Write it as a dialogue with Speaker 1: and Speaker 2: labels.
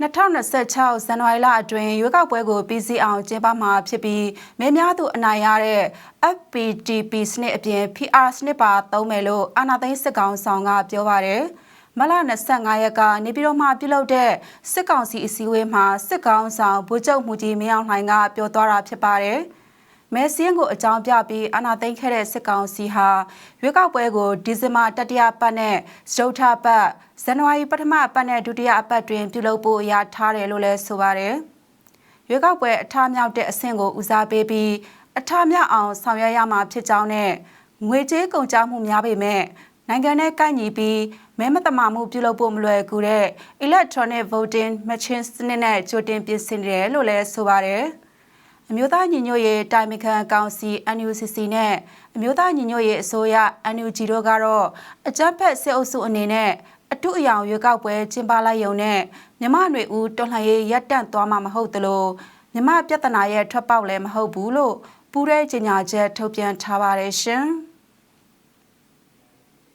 Speaker 1: 2026ဇန်နဝါရီလအတွင်းရွေးကောက်ပွဲကိုပြီးစီးအောင်ကျင်းပမှာဖြစ်ပြီးမဲများသူအနိုင်ရတဲ့ FPTP စနစ်အပြင် PR စနစ်ပါသုံးမယ်လို့အာဏာသိမ်းစစ်ကောင်ဆောင်ကပြောပါတယ်။မလ25ရက်ကနေပြည်တော်မှာပြုလုပ်တဲ့စစ်ကောင်စီအစည်းအဝေးမှာစစ်ကောင်ဆောင်ဗိုလ်ချုပ်မှုကြီးမင်းအောင်လှိုင်ကပြောသွားတာဖြစ်ပါတယ်။ မဲစင်းကိုအကြောင်းပြပြီးအာဏာသိမ်းခဲ့တဲ့စစ်ကောင်စီဟာရွေးကောက်ပွဲကိုဒီဇင်ဘာတတိယပတ်နဲ့စတုထပတ်ဇန်နဝါရီပထမပတ်နဲ့ဒုတိယအပတ်တွင်ပြုလုပ်ဖို့အရာထားတယ်လို့လည်းဆိုပါတယ်။ရွေးကောက်ပွဲအထမြောက်တဲ့အဆင့်ကိုဦးစားပေးပြီးအထမြောက်အောင်ဆောင်ရွက်ရမှာဖြစ်ကြောင်းနဲ့ငွေကြေးကုန်ကျမှုများပေမဲ့နိုင်ငံနဲ့ကိုက်ညီပြီးမဲမတမာမှုပြုလုပ်ဖို့မလွယ်ကူတဲ့ electronic voting machine စနစ်နဲ့ကြိုတင်ပြင်ဆင်တယ်လို့လည်းဆိုပါတယ်။ အမျိုးသားညီညွတ်ရေးတိုင်ပင်ခံကောင်စီ NUCC နဲ့အမျိုးသားညီညွတ်ရေးအစိုးရ NUG တို့ကတော့အကြမ်းဖက်စစ်အုပ်စုအနေနဲ့အထုအယောင်ရွေးကောက်ပွဲကျင်းပလိုက်ရုံနဲ့မြမနွေဦးတော်လှန်ရေးရပ်တန့်သွားမှာမဟုတ်သလိုမြမပြဿနာရဲ့ထွက်ပေါက်လည်းမဟုတ်ဘူးလို့ပူးရဲကြေညာချက်ထုတ်ပြန်ထားပါတယ်ရှင်။